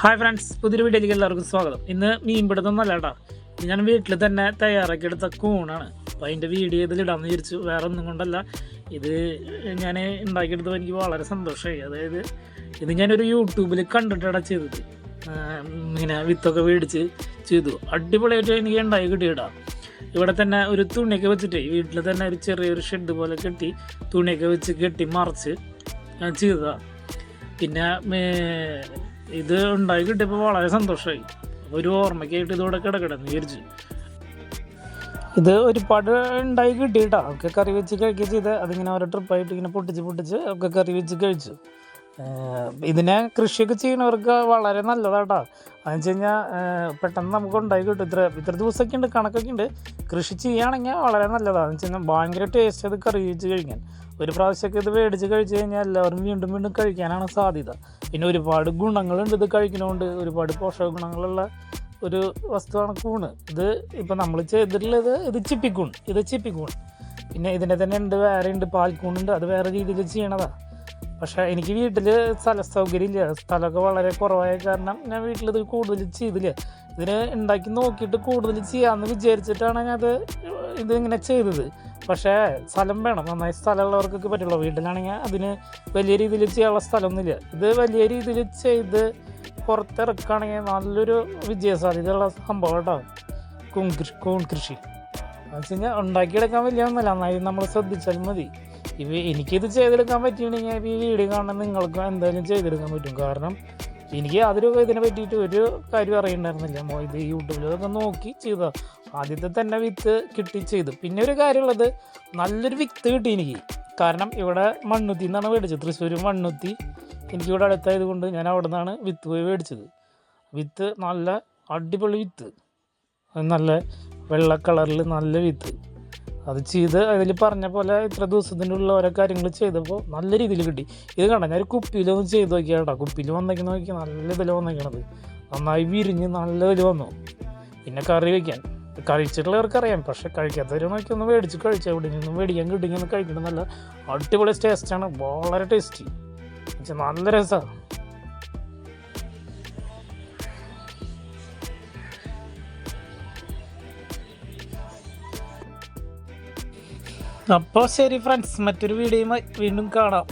Hi friends പുതിയൊരു വീഡിയോയിലേക്ക് എല്ലാവർക്കും സ്വാഗതം. ഇന്ന് മീൻ പിടുത്തമൊന്നുമല്ല കേട്ടോ. ഞാൻ വീട്ടിൽ തന്നെ തയ്യാറാക്കി എടുത്ത കൂണാണ്. അപ്പോൾ അതിന്റെ വീഡിയോ ഇതിൽ ഇടാമെന്ന് വിചാരിച്ചു വേറെ ഒന്നും കൊണ്ടല്ല. ഇത് ഞാൻ ഉണ്ടാക്കിയെടുത്തപ്പോൾ എനിക്ക് വളരെ സന്തോഷമായി. അതായത് ഇത് ഞാനൊരു യൂട്യൂബിൽ കണ്ടിട്ടാണ് ചെയ്തത്. ഇങ്ങനെ വിത്തൊക്കെ മേടിച്ച് ചെയ്തു. അടിപൊളിയായിട്ട് എനിക്ക് ഉണ്ടായി കിട്ടിയിട്ടാ. ഇവിടെ തന്നെ ഒരു തുണിയൊക്കെ വെച്ചിട്ട് വീട്ടിൽ തന്നെ ഒരു ചെറിയൊരു ഷെഡ് പോലെ കെട്ടി തുണിയൊക്കെ വെച്ച് കെട്ടി മറിച്ച് ചെയ്തതാണ് പിന്നെ ഇത് ഉണ്ടായി കിട്ടിയപ്പോൾ വളരെ സന്തോഷമായി. ഒരു ഓർമ്മയ്ക്കായിട്ട് ഇതോടെ കിടക്കണം വിചാരിച്ചു. ഇത് ഒരുപാട് ഉണ്ടായി കിട്ടിയിട്ടാ. ഒക്കെ കറി വെച്ച് കഴിക്കുക ചെയ്ത് അതിങ്ങനെ ഓരോ ട്രിപ്പായിട്ട് ഇങ്ങനെ പൊട്ടിച്ച് പൊട്ടിച്ച് ഒക്കെ കറി വെച്ച് കഴിച്ചു. ഇതിനെ കൃഷിയൊക്കെ ചെയ്യുന്നവർക്ക് വളരെ നല്ലതാട്ടോ. അതെന്ന് വെച്ച് കഴിഞ്ഞാൽ പെട്ടെന്ന് നമുക്ക് ഉണ്ടായി കിട്ടും. ഇത്ര ഇത്ര ദിവസമൊക്കെ ഉണ്ട് കണക്കൊക്കെ ഉണ്ട്. കൃഷി ചെയ്യുകയാണെങ്കിൽ വളരെ നല്ലതാണ് എന്ന് വെച്ച് കഴിഞ്ഞാൽ ഭയങ്കര ടേസ്റ്റ് അത് കറി വെച്ച് കഴിക്കാൻ. ഒരു പ്രാവശ്യമൊക്കെ ഇത് മേടിച്ച് കഴിച്ച് കഴിഞ്ഞാൽ എല്ലാവരും വീണ്ടും വീണ്ടും കഴിക്കാനാണ് സാധ്യത. പിന്നെ ഒരുപാട് ഗുണങ്ങളുണ്ട് ഇത് കഴിക്കുന്നതുകൊണ്ട് ഒരുപാട് പോഷക ഗുണങ്ങളുള്ള ഒരു വസ്തുവാണ് കൂണ്. ഇത് ഇപ്പം നമ്മൾ ചെയ്തിട്ടുള്ളത് ഇത് ചിപ്പിക്കൂൺ. ഇത് ചിപ്പിക്കൂൺ. പിന്നെ ഇതിന്റെ തന്നെ ഉണ്ട് വേറെ ഉണ്ട് പാൽക്കൂണുണ്ട് അത് വേറെ രീതിയിൽ ചെയ്യണതാണ് പക്ഷേ എനിക്ക് വീട്ടിൽ സ്ഥല സൗകര്യം ഇല്ല സ്ഥലമൊക്കെ വളരെ കുറവായ കാരണം ഞാൻ വീട്ടിലിത് കൂടുതൽ ചെയ്തില്ല. ഇതിന് ഉണ്ടാക്കി നോക്കിയിട്ട് കൂടുതൽ ചെയ്യാമെന്ന് വിചാരിച്ചിട്ടാണ് ഞാൻ അത് ഇതിങ്ങനെ ചെയ്തത്. പക്ഷേ സ്ഥലം വേണം. നന്നായി സ്ഥലമുള്ളവർക്കൊക്കെ പറ്റുള്ളൂ. വീട്ടിലാണെങ്കിൽ അതിന് വലിയ രീതിയിൽ ചെയ്യാനുള്ള സ്ഥലമൊന്നുമില്ല. ഇത് വലിയ രീതിയിൽ ചെയ്ത് പുറത്തിറക്കുകയാണെങ്കിൽ നല്ലൊരു വിജയസാധ്യതയുള്ള സംഭവം കേട്ടോ. കൂൺ കൃഷി കൂൺ കൃഷി എന്ന് വെച്ച് കഴിഞ്ഞാൽ ഉണ്ടാക്കിയെടുക്കാൻ വലിയ ഒന്നല്ല നന്നായി നമ്മൾ ശ്രദ്ധിച്ചാൽ മതി. ഇവ എനിക്കിത് ചെയ്തെടുക്കാൻ പറ്റിയിട്ടുണ്ടെങ്കിൽ ഈ വീഡിയോ കാണുന്ന നിങ്ങൾക്ക് എന്തായാലും ചെയ്തെടുക്കാൻ പറ്റും. കാരണം എനിക്ക് യാതൊരു ഇതിനെ പറ്റിയിട്ട് ഒരു കാര്യം അറിയണ്ടായിരുന്നില്ല. ഇത് യൂട്യൂബിലൊക്കെ നോക്കി ചെയ്ത ആദ്യത്തെ തന്നെ വിത്ത് കിട്ടി ചെയ്തു. പിന്നെ ഒരു കാര്യമുള്ളത് നല്ലൊരു വിത്ത് കിട്ടി എനിക്ക്. കാരണം ഇവിടെ മണ്ണുത്തി എന്നാണ് മേടിച്ചത്. തൃശ്ശൂർ മണ്ണുത്തി. എനിക്കിവിടെ അടുത്തായത് കൊണ്ട് ഞാൻ അവിടെ നിന്നാണ് വിത്ത് പോയി മേടിച്ചത്. വിത്ത് നല്ല അടിപൊളി വിത്ത്. നല്ല വെള്ള കളറിൽ നല്ല വിത്ത്. അത് ചെയ്ത് അതിൽ പറഞ്ഞ പോലെ ഇത്ര ദിവസത്തിന്റെ ഉള്ള ഓരോ കാര്യങ്ങൾ ചെയ്തപ്പോൾ നല്ല രീതിയിൽ കിട്ടി. ഇത് കണ്ട? ഞാൻ ഒരു കുപ്പിയിലൊന്നും ചെയ്ത് നോക്കിയാൽ കേട്ടോ കുപ്പിയിൽ വന്നേക്കുന്ന നോക്കി നല്ല ഇതിൽ വന്നേക്കണത്. നന്നായി വിരിഞ്ഞ് നല്ല ഇതിൽ വന്നു. പിന്നെ കറി വയ്ക്കാൻ കഴിച്ചിട്ടുള്ളവർക്ക് അറിയാം. പക്ഷെ കഴിക്കാത്തവർ നോക്കി ഒന്ന് മേടിച്ച് കഴിച്ചാൽ എവിടെ നിന്നും മേടിക്കാൻ കിട്ടിങ്ങനെ കഴിക്കണം നല്ല അടിപൊളി ടേസ്റ്റാണ് വളരെ ടേസ്റ്റി നല്ല രസമാണ് അപ്പോൾ ശരി ഫ്രണ്ട്സ് മറ്റൊരു വീഡിയോയുമായി വീണ്ടും കാണാം.